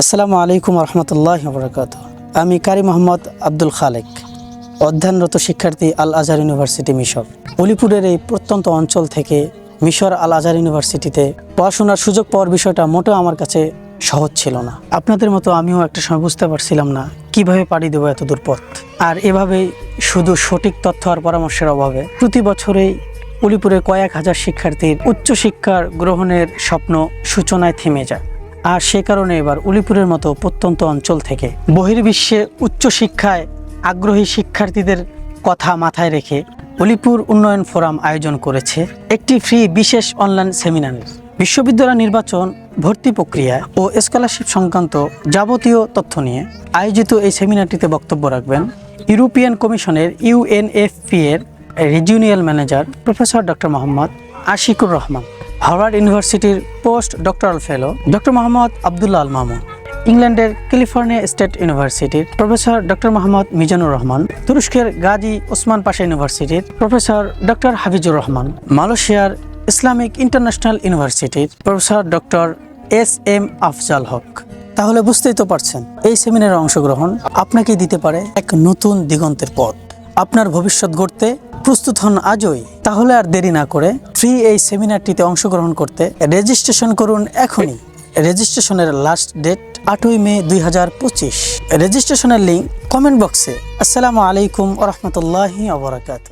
আসসালামু আলাইকুম রহমতুল্লাহ বরকাত আমি কারি মোহাম্মদ আব্দুল খালেক, অধ্যয়নরত শিক্ষার্থী আল আজহার ইউনিভার্সিটি মিশর। অলিপুরের এই প্রত্যন্ত অঞ্চল থেকে মিশর আল আজহার ইউনিভার্সিটিতে পড়াশোনার সুযোগ পাওয়ার বিষয়টা মোটেও আমার কাছে সহজ ছিল না। আপনাদের মতো আমিও একটা সময় বুঝতে পারছিলাম না কীভাবে পাড়ি দেবো এত দূর পথ। আর এভাবেই শুধু সঠিক তথ্য আর পরামর্শের অভাবে প্রতি বছরেই উলিপুরে কয়েক হাজার শিক্ষার্থীর উচ্চশিক্ষার গ্রহণের স্বপ্ন সূচনায় থেমে যায়। আর সে কারণে এবার উলিপুরের মতো প্রত্যন্ত অঞ্চল থেকে বহির্বিশ্বে উচ্চশিক্ষায় আগ্রহী শিক্ষার্থীদের কথা মাথায় রেখে উলিপুর উন্নয়ন ফোরাম আয়োজন করেছে একটি ফ্রি বিশেষ অনলাইন সেমিনারের বিশ্ববিদ্যালয় নির্বাচন, ভর্তি প্রক্রিয়া ও স্কলারশিপ সংক্রান্ত যাবতীয় তথ্য নিয়ে আয়োজিত এই সেমিনারটিতে বক্তব্য রাখবেন ইউরোপিয়ান কমিশনের ইউএনএফপি এর regional manager professor doctor Mohammad Ashikur Rahman. Harvard ইউনিভার্সিটির post doctoral fellow doctor Mohammad Abdullah Al Mamun, ইংল্যান্ডের ক্যালিফোর্নিয়া স্টেট ইউনিভার্সিটির প্রফেসর ডক্টর মোহাম্মদ মিজানুর রহমান, তুরস্কের গাজী ওসমান পাশা ইউনিভার্সিটির প্রফেসর ডক্টর হাফিজুর রহমান, মালয়েশিয়ার ইসলামিক ইন্টারন্যাশনাল ইউনিভার্সিটির professor doctor S M Afzal Haque. তাহলে বুঝতেই তো পারছেন, এই সেমিনারে অংশগ্রহণ আপনাকে দিতে পারে এক নতুন দিগন্তের পথ। আপনার ভবিষ্যৎ গড়তে প্রস্তুত হন আজই তাহলে আর দেরি না করে ফ্রি এই সেমিনারটিতে অংশগ্রহণ করতে রেজিস্ট্রেশন করুন এখনই। রেজিস্ট্রেশনের লাস্ট ডেট আটই মে দুই হাজার পঁচিশ। রেজিস্ট্রেশনের লিঙ্ক কমেন্ট বক্সে আসসালামু আলাইকুম ওরহমতুল্লাহি আবরাকাত